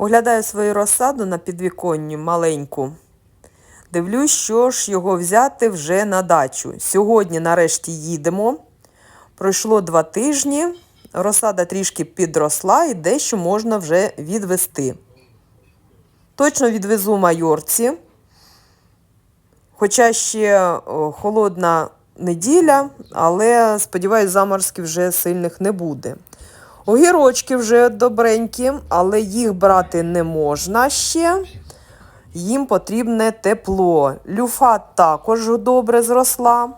Оглядаю свою розсаду на підвіконні маленьку. Дивлюсь, що ж його взяти вже на дачу. Сьогодні нарешті їдемо. Пройшло два тижні, розсада трішки підросла і дещо можна вже відвести. Точно відвезу майорці. Хоча ще холодна неділя, але сподіваюсь, заморозків вже сильних не буде. Огірочки вже добренькі, але їх брати не можна ще. Їм потрібне тепло. Люфа також добре зросла,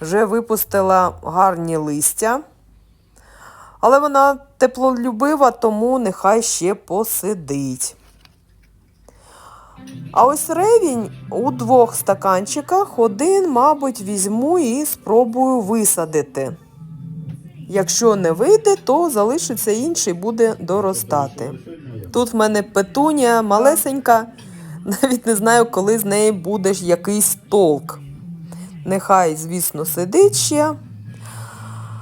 вже випустила гарні листя. Але вона теплолюбива, тому нехай ще посидить. А ось ревінь у двох стаканчиках один, мабуть, візьму і спробую висадити. Якщо не вийде, то залишиться інший буде доростати. Тут в мене петунія малесенька, навіть не знаю, коли з неї буде якийсь толк. Нехай, звісно, сидить ще.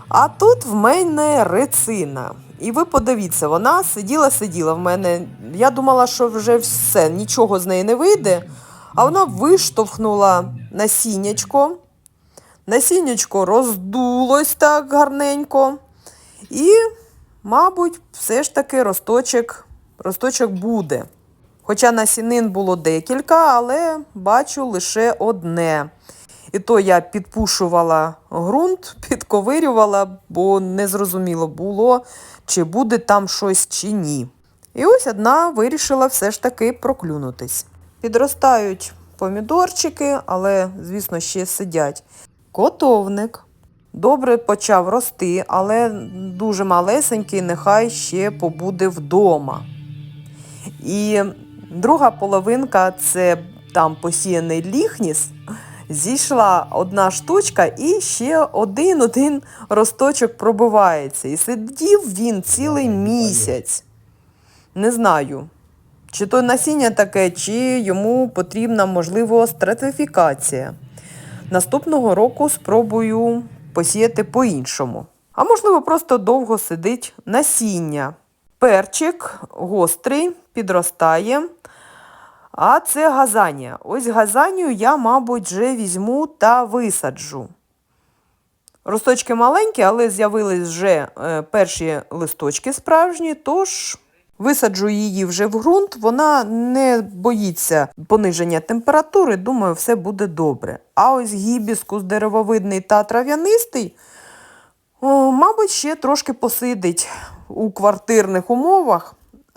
А тут в мене рецина. І ви подивіться, вона сиділа-сиділа в мене. Я думала, що вже все, нічого з неї не вийде. А вона виштовхнула насіннячко. Насіннячко роздулось так гарненько. І, мабуть, все ж таки росточок, росточок буде. Хоча насінин було декілька, але бачу лише одне. І то я підпушувала ґрунт, підковирювала, бо не зрозуміло було, чи буде там щось чи ні. І ось одна вирішила все ж таки проклюнутись. Підростають помідорчики, але, звісно, ще сидять. Котовник. Добре почав рости, але дуже малесенький, нехай ще побуде вдома. І друга половинка це там посіяний ліхніс. Зійшла одна штучка і ще один-один росточок пробивається. І сидів він цілий місяць. Не знаю, чи то насіння таке, чи йому потрібна, можливо, стратифікація. Наступного року спробую посіяти по-іншому. А можливо, просто довго сидить насіння. Перчик гострий, підростає. А це газанія. Ось газанію я, мабуть, вже візьму та висаджу. Росточки маленькі, але з'явились вже е, перші листочки справжні, тож висаджу її вже в ґрунт. Вона не боїться пониження температури, думаю, все буде добре. А ось гібіскус деревовидний та трав'янистий, мабуть, ще трошки посидить у квартирних умовах.